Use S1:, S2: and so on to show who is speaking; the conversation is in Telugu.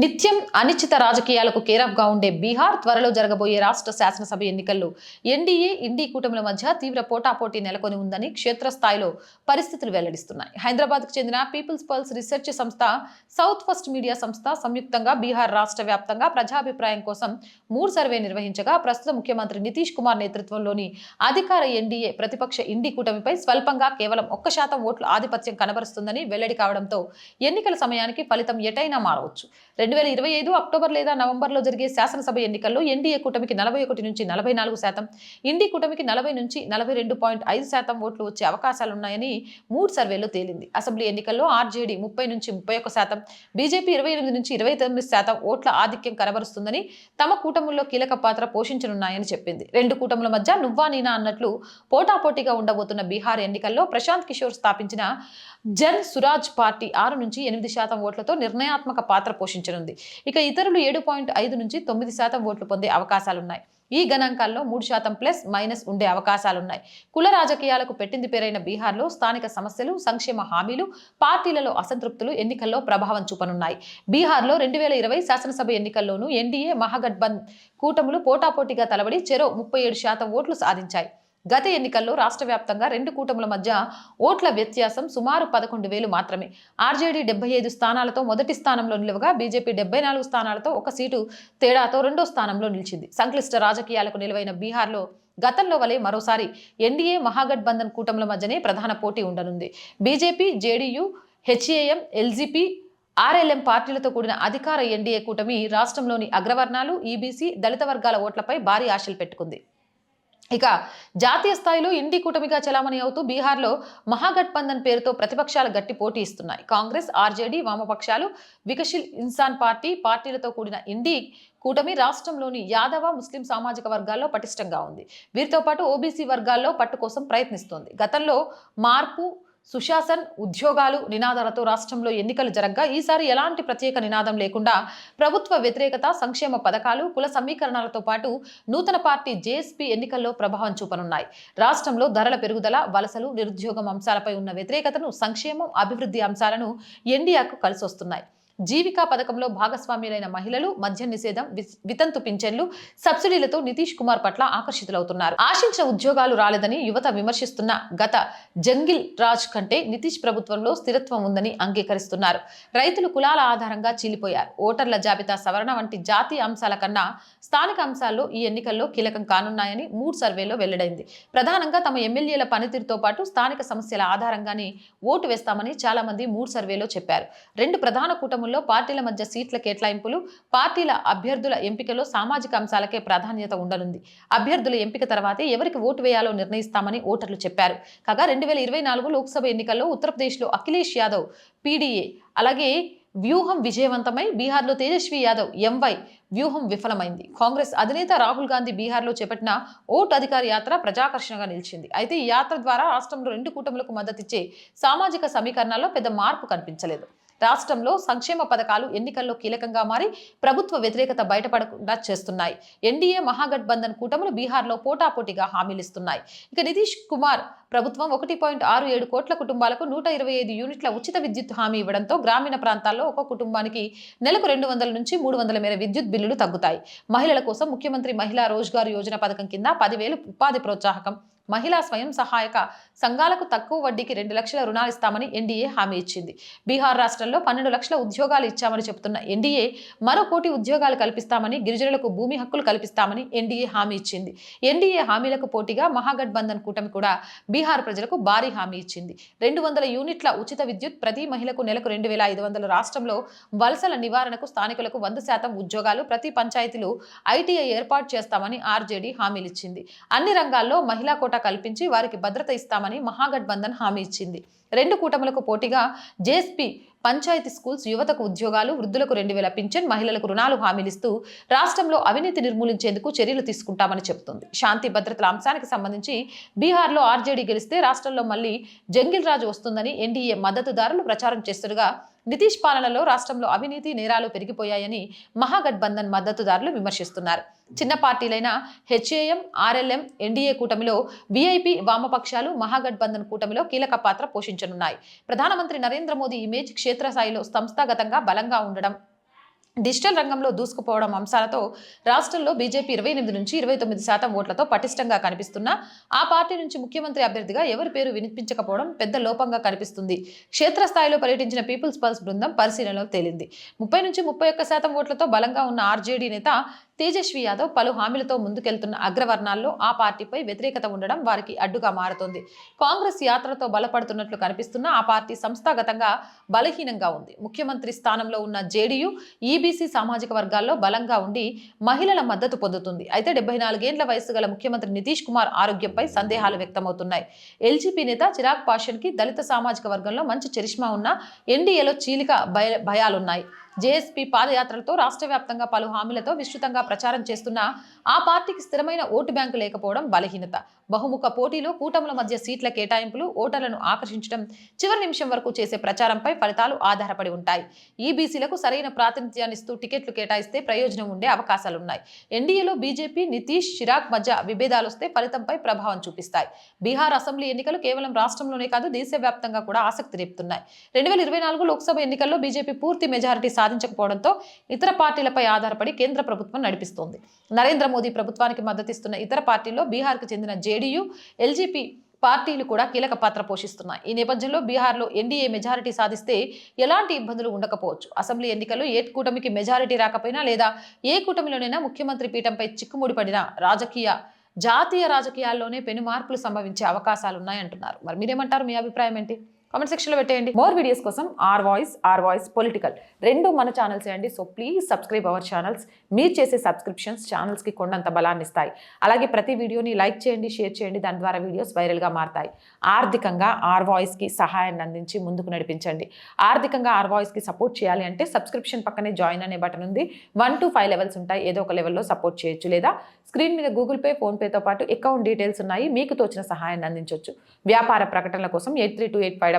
S1: నిత్యం అనిశ్చిత రాజకీయాలకు కేరాఫ్గా ఉండే బీహార్ త్వరలో జరగబోయే రాష్ట్ర శాసనసభ ఎన్నికల్లో ఎన్డీఏ ఇండీ కూటమిల మధ్య తీవ్ర పోటాపోటీ నెలకొని ఉందని క్షేత్రస్థాయిలో పరిస్థితులు వెల్లడిస్తున్నాయి. హైదరాబాద్కు చెందిన పీపుల్స్ పల్స్ రీసెర్చ్ సంస్థ సౌత్ ఫస్ట్ మీడియా సంస్థ సంయుక్తంగా బీహార్ రాష్ట్ర వ్యాప్తంగా ప్రజాభిప్రాయం కోసం మూడు సర్వే నిర్వహించగా ప్రస్తుత ముఖ్యమంత్రి నితీష్ కుమార్ నేతృత్వంలోని అధికార ఎన్డీఏ ప్రతిపక్ష ఇండీ కూటమిపై స్వల్పంగా కేవలం ఒక్క శాతం ఓట్ల ఆధిపత్యం కనబరుస్తుందని వెల్లడి కావడంతో ఎన్నికల సమయానికి ఫలితం ఎటైనా మారవచ్చు. రెండు వేల ఇరవై ఐదు అక్టోబర్ లేదా నవంబర్లో జరిగే శాసనసభ ఎన్నికల్లో ఎన్డీఏ కూటమికి నలభై ఒకటి నుంచి నలభై నాలుగు శాతం ఇండి కూటమికి నలభై నుంచి నలభై రెండు పాయింట్ ఐదు శాతం ఓట్లు వచ్చే అవకాశాలున్నాయని మూడు సర్వేలో తేలింది. అసెంబ్లీ ఎన్నికల్లో ఆర్జేడీ ముప్పై నుంచి ముప్పై ఒక్క శాతం బీజేపీ ఇరవై ఎనిమిది నుంచి ఇరవై తొమ్మిది శాతం ఓట్ల ఆధిక్యం కనబరుస్తుందని తమ కూటముల్లో కీలక పాత్ర పోషించనున్నాయని చెప్పింది. రెండు కూటముల మధ్య నువ్వా నీనా అన్నట్లు పోటాపోటీగా ఉండబోతున్న బీహార్ ఎన్నికల్లో ప్రశాంత్ కిషోర్ స్థాపించిన జన్ సురాజ్ పార్టీ ఆరు నుంచి ఎనిమిది శాతం ఓట్లతో నిర్ణయాత్మక పాత్ర పోషించనుంది. ఇక ఇతరులు ఏడు పాయింట్ ఐదు నుంచి తొమ్మిది శాతం ఓట్లు పొందే అవకాశాలున్నాయి. ఈ గణాంకాల్లో మూడు శాతం ప్లస్ మైనస్ ఉండే అవకాశాలున్నాయి. కుల రాజకీయాలకు పెట్టింది పేరైన బీహార్లో స్థానిక సమస్యలు సంక్షేమ హామీలు పార్టీలలో అసంతృప్తులు ఎన్నికల్లో ప్రభావం చూపనున్నాయి. బీహార్లో రెండు వేల ఇరవై శాసనసభ ఎన్నికల్లోనూ ఎన్డీఏ మహాగఠబంద్ కూటములు పోటాపోటీగా తలబడి చెరో ముప్పై ఏడు శాతం ఓట్లు సాధించాయి. గత ఎన్నికల్లో రాష్ట్ర వ్యాప్తంగా రెండు కూటముల మధ్య ఓట్ల వ్యత్యాసం సుమారు పదకొండు వేలు మాత్రమే. ఆర్జేడీ డెబ్బై ఐదు స్థానాలతో మొదటి స్థానంలో నిలువగా బీజేపీ డెబ్బై నాలుగు స్థానాలతో ఒక సీటు తేడాతో రెండో స్థానంలో నిలిచింది. సంక్లిష్ట రాజకీయాలకు నిలువైన బీహార్లో గతంలో వలె మరోసారి ఎన్డీఏ మహాగఠబంధన్ కూటముల మధ్యనే ప్రధాన పోటీ ఉండనుంది. BJP JDU HAM LJP RLM పార్టీలతో కూడిన అధికార ఎన్డీఏ కూటమి రాష్ట్రంలోని అగ్రవర్ణాలు ఈబీసీ దళిత వర్గాల ఓట్లపై భారీ ఆశలు పెట్టుకుంది. ఇక జాతీయ స్థాయిలో ఇండి కూటమిగా చలామణి అవుతూ బీహార్లో మహాగఠబంధన్ పేరుతో ప్రతిపక్షాలు గట్టి పోటీ ఇస్తున్నాయి. కాంగ్రెస్ ఆర్జేడీ వామపక్షాలు వికశీల్ ఇన్సాన్ పార్టీ పార్టీలతో కూడిన ఇండి కూటమి రాష్ట్రంలోని యాదవ ముస్లిం సామాజిక వర్గాల్లో పటిష్టంగా ఉంది. వీరితో పాటు ఓబీసీ వర్గాల్లో పట్టు కోసం ప్రయత్నిస్తోంది. గతంలో మార్పు సుశాసన్ ఉద్యోగాలు నినాదాలతో రాష్ట్రంలో ఎన్నికలు జరగ్గా ఈసారి ఎలాంటి ప్రత్యేక నినాదం లేకుండా ప్రభుత్వ వ్యతిరేకత సంక్షేమ పథకాలు కుల సమీకరణాలతో పాటు నూతన పార్టీ జేఎస్పీ ఎన్నికల్లో ప్రభావం చూపనున్నాయి. రాష్ట్రంలో ధరల పెరుగుదల వలసలు నిరుద్యోగం అంశాలపై ఉన్న వ్యతిరేకతను సంక్షేమం అభివృద్ధి అంశాలను ఎన్డీఆకు కలిసొస్తున్నాయి. జీవికా పథకంలో భాగస్వామ్యులైన మహిళలు మద్య నిషేధం వితంతు పింఛన్లు సబ్సిడీలతో నితీష్ కుమార్ పట్ల ఆకర్షితులవుతున్నారు. ఆశించిన ఉద్యోగాలు రాలేదని యువత విమర్శిస్తున్న గత జంగిల్ రాజ్ కంటే నితీష్ ప్రభుత్వంలో స్థిరత్వం ఉందని అంగీకరిస్తున్నారు. రైతులు కులాల ఆధారంగా చీలిపోయారు. ఓటర్ల జాబితా సవరణ వంటి జాతీయ అంశాల కన్నా స్థానిక అంశాల్లో ఈ ఎన్నికల్లో కీలకం కానున్నాయని మూడ్ సర్వేలో వెల్లడైంది. ప్రధానంగా తమ ఎమ్మెల్యేల పనితీరుతో పాటు స్థానిక సమస్యల ఆధారంగానే ఓటు వేస్తామని చాలా మంది మూడ్ సర్వేలో చెప్పారు. రెండు ప్రధాన కూటములు కూటముల్లో పార్టీల మధ్య సీట్ల కేటాయింపులు పార్టీల అభ్యర్థుల ఎంపికలో సామాజిక అంశాలకే ప్రాధాన్యత ఉండనుంది. అభ్యర్థుల ఎంపిక తర్వాతే ఎవరికి ఓటు వేయాలో నిర్ణయిస్తామని ఓటర్లు చెప్పారు. కాగా రెండు వేల ఇరవై నాలుగు లోక్సభ ఎన్నికల్లో ఉత్తరప్రదేశ్లో అఖిలేష్ యాదవ్ పీడీఏ అలాగే వ్యూహం విజయవంతమై బీహార్లో తేజస్వి యాదవ్ ఎంవై వ్యూహం విఫలమైంది. కాంగ్రెస్ అధినేత రాహుల్ గాంధీ బీహార్లో చేపట్టిన ఓటు అధికార యాత్ర ప్రజాకర్షణగా నిలిచింది. అయితే ఈ యాత్ర ద్వారా రాష్ట్రంలో రెండు కూటములకు మద్దతిచ్చే సామాజిక సమీకరణాల్లో పెద్ద మార్పు కనిపించలేదు. రాష్ట్రంలో సంక్షేమ పథకాలు ఎన్నికల్లో కీలకంగా మారి ప్రభుత్వ వ్యతిరేకత బయటపడకుండా చేస్తున్నాయి. ఎన్డీఏ మహాగఠబంధన్ కూటములు బీహార్లో పోటాపోటీగా హామీలిస్తున్నాయి ఇక నితీష్ కుమార్ ప్రభుత్వం ఒకటి పాయింట్ ఆరు ఏడు కోట్ల కుటుంబాలకు నూట ఇరవై ఐదు యూనిట్ల ఉచిత విద్యుత్ హామీ ఇవ్వడంతో గ్రామీణ ప్రాంతాల్లో ఒక కుటుంబానికి నెలకు రెండు వందల నుంచి మూడు వందల మేర విద్యుత్ బిల్లులు తగ్గుతాయి. మహిళల కోసం ముఖ్యమంత్రి మహిళా రోజ్గార్ యోజన పథకం కింద పదివేలు ఉపాధి ప్రోత్సాహకం మహిళా స్వయం సహాయక సంఘాలకు తక్కువ వడ్డీకి రెండు లక్షల రుణాలు ఇస్తామని ఎన్డీఏ హామీ ఇచ్చింది. బీహార్ రాష్ట్రంలో పన్నెండు లక్షల ఉద్యోగాలు ఇచ్చామని చెబుతున్న ఎన్డీఏ మరో కోటి ఉద్యోగాలు కల్పిస్తామని గిరిజనులకు భూమి హక్కులు కల్పిస్తామని ఎన్డీఏ హామీ ఇచ్చింది. ఎన్డీఏ హామీలకు పోటీగా మహాగఠబంధన్ కూటమి కూడా బీహార్ ప్రజలకు భారీ హామీ ఇచ్చింది. రెండు వందల యూనిట్ల ఉచిత విద్యుత్ ప్రతి మహిళకు నెలకు రెండు వేల ఐదు వందల రాష్ట్రంలో వలసల నివారణకు స్థానికులకు వంద శాతం ఉద్యోగాలు ప్రతి పంచాయతీలు ఐటీఐ ఏర్పాటు చేస్తామని ఆర్జేడీ హామీలిచ్చింది అన్ని రంగాల్లో మహిళా కోట కల్పించి వారికి భద్రత ఇస్తామని మహాగఠబంధన్ హామీ ఇచ్చింది. రెండు కూటములకు పోటీగా జేఎస్పీ పంచాయతీ స్కూల్స్ యువతకు ఉద్యోగాలు వృద్ధులకు రెండు వేల పింఛన్ మహిళలకు రుణాలు హామీలిస్తూ రాష్ట్రంలో అవినీతి నిర్మూలించేందుకు చర్యలు తీసుకుంటామని చెబుతుంది. శాంతి భద్రతల అంశానికి సంబంధించి బీహార్లో ఆర్జేడీ గెలిస్తే రాష్ట్రంలో మళ్ళీ జంగిల్ రాజు వస్తుందని ఎన్డీఏ మద్దతుదారులు ప్రచారం చేస్తుండగా నితీష్ పాలనలో రాష్ట్రంలో అవినీతి నేరాలు పెరిగిపోయాయని మహాగఠబంధన్ మద్దతుదారులు విమర్శిస్తున్నారు. చిన్న పార్టీలైన హెచ్ఏఎం ఆర్ఎల్ఎం ఎన్డీఏ కూటమిలో వీఐపీ వామపక్షాలు మహాగఠబంధన్ కూటమిలో కీలక పాత్ర పోషించనున్నాయి. ప్రధానమంత్రి నరేంద్ర మోదీ ఇమేజ్ క్షేత్రస్థాయిలో సంస్థాగతంగా బలంగా ఉండడం డిజిటల్ రంగంలో దూసుకుపోవడం అంశాలతో రాష్ట్రంలో బీజేపీ ఇరవై ఎనిమిది నుంచి ఇరవై తొమ్మిది శాతం ఓట్లతో పటిష్టంగా కనిపిస్తున్నా ఆ పార్టీ నుంచి ముఖ్యమంత్రి అభ్యర్థిగా ఎవరి పేరు వినిపించకపోవడం పెద్ద లోపంగా కనిపిస్తుంది. క్షేత్రస్థాయిలో పర్యటించిన పీపుల్స్ పల్స్ బృందం పరిశీలనలో తేలింది. ముప్పై నుంచి ముప్పై ఒక్క శాతం ఓట్లతో బలంగా ఉన్న ఆర్జేడీ నేత తేజస్వి యాదవ్ పలు హామీలతో ముందుకెళ్తున్న అగ్రవర్ణాల్లో ఆ పార్టీపై వ్యతిరేకత ఉండడం వారికి అడ్డుగా మారుతోంది. కాంగ్రెస్ యాత్రతో బలపడుతున్నట్లు కనిపిస్తున్న ఆ పార్టీ సంస్థాగతంగా బలహీనంగా ఉంది. ముఖ్యమంత్రి స్థానంలో ఉన్న జేడీయూ ఈబీసీ సామాజిక వర్గాల్లో బలంగా ఉండి మహిళల మద్దతు పొందుతుంది. అయితే డెబ్బై నాలుగేండ్ల వయసు గల ముఖ్యమంత్రి నితీష్ కుమార్ ఆరోగ్యంపై సందేహాలు వ్యక్తమవుతున్నాయి. ఎల్జీపీ నేత చిరాగ్ పాషన్కి దళిత సామాజిక వర్గంలో మంచి చరిష్మా ఉన్న ఎన్డీఏలో చీలిక భయ భయాలున్నాయి. జేఎస్పీ పాదయాత్రలతో రాష్ట్ర వ్యాప్తంగా పలు హామీలతో విస్తృతంగా ప్రచారం చేస్తున్న ఆ పార్టీకి స్థిరమైన ఓటు బ్యాంకు లేకపోవడం బలహీనత. బహుముఖ పోటీలో కూటముల మధ్య సీట్ల కేటాయింపులు ఓటర్లను ఆకర్షించడం చివరి నిమిషం వరకు చేసే ప్రచారంపై ఫలితాలు ఆధారపడి ఉంటాయి. ఈబీసీలకు సరైన ప్రాతినిధ్యాన్నిస్తూ టికెట్లు కేటాయిస్తే ప్రయోజనం ఉండే అవకాశాలున్నాయి. ఎన్డీఏలో బీజేపీ నితీష్ చిరాగ్ మధ్య విభేదాలు వస్తే ఫలితంపై ప్రభావం చూపిస్తాయి. బీహార్ అసెంబ్లీ ఎన్నికలు కేవలం రాష్ట్రంలోనే కాదు దేశవ్యాప్తంగా కూడా ఆసక్తి రేపుతున్నాయి. రెండు వేల ఇరవై నాలుగు లోక్సభ ఎన్నికల్లో బీజేపీ పూర్తి మెజారిటీ సాధించకపోవడంతో ఇతర పార్టీలపై ఆధారపడి కేంద్ర ప్రభుత్వం నడిపిస్తోంది. నరేంద్ర మోదీ ప్రభుత్వానికి మద్దతిస్తున్న ఇతర పార్టీల్లో బీహార్కు చెందిన జేడీయూ ఎల్జీపీ పార్టీలు కూడా కీలక పాత్ర పోషిస్తున్నాయి. ఈ నేపథ్యంలో బీహార్లో ఎన్డీఏ మెజారిటీ సాధిస్తే ఎలాంటి ఇబ్బందులు ఉండకపోవచ్చు. అసెంబ్లీ ఎన్నికల్లో ఏ కూటమికి మెజారిటీ రాకపోయినా లేదా ఏ కూటమిలోనైనా ముఖ్యమంత్రి పీఠంపై చిక్కుముడిపడిన రాజకీయ జాతీయ రాజకీయాల్లోనే పెను మార్పులు సంభవించే అవకాశాలు ఉన్నాయంటున్నారు మరి మీరేమంటారు? మీ అభిప్రాయం ఏంటి? కామెంట్ సెక్షన్లో పెట్టేయండి. మోర్ వీడియోస్ కోసం R Voice R Voice political రెండు మన ఛానల్స్ అండి. So please subscribe our channels మీరు చేసే సబ్స్క్రిప్షన్స్ ఛానల్స్కి కొండంత బలాన్ని ఇస్తాయి. అలాగే ప్రతి వీడియోని లైక్ చేయండి షేర్ చేయండి. దాని ద్వారా వీడియోస్ వైరల్గా మారతాయి. ఆర్థికంగా ఆర్ వాయిస్కి సహాయాన్ని అందించి ముందుకు నడిపించండి. ఆర్థికంగా ఆర్ వాయిస్కి సపోర్ట్ చేయాలి అంటే సబ్స్క్రిప్షన్ పక్కనే జాయిన్ అనే బటన్ ఉంది. వన్ టు ఫైవ్ లెవెల్స్ ఉంటాయి. ఏదో ఒక లెవెల్లో సపోర్ట్ చేయొచ్చు. లేదా స్క్రీన్ మీద గూగుల్ పే ఫోన్పేతో పాటు అకౌంట్ డీటెయిల్స్ ఉన్నాయి. మీకు తోచిన సహాయాన్ని అందించవచ్చు వ్యాపార ప్రకటనల కోసం eight three two eight five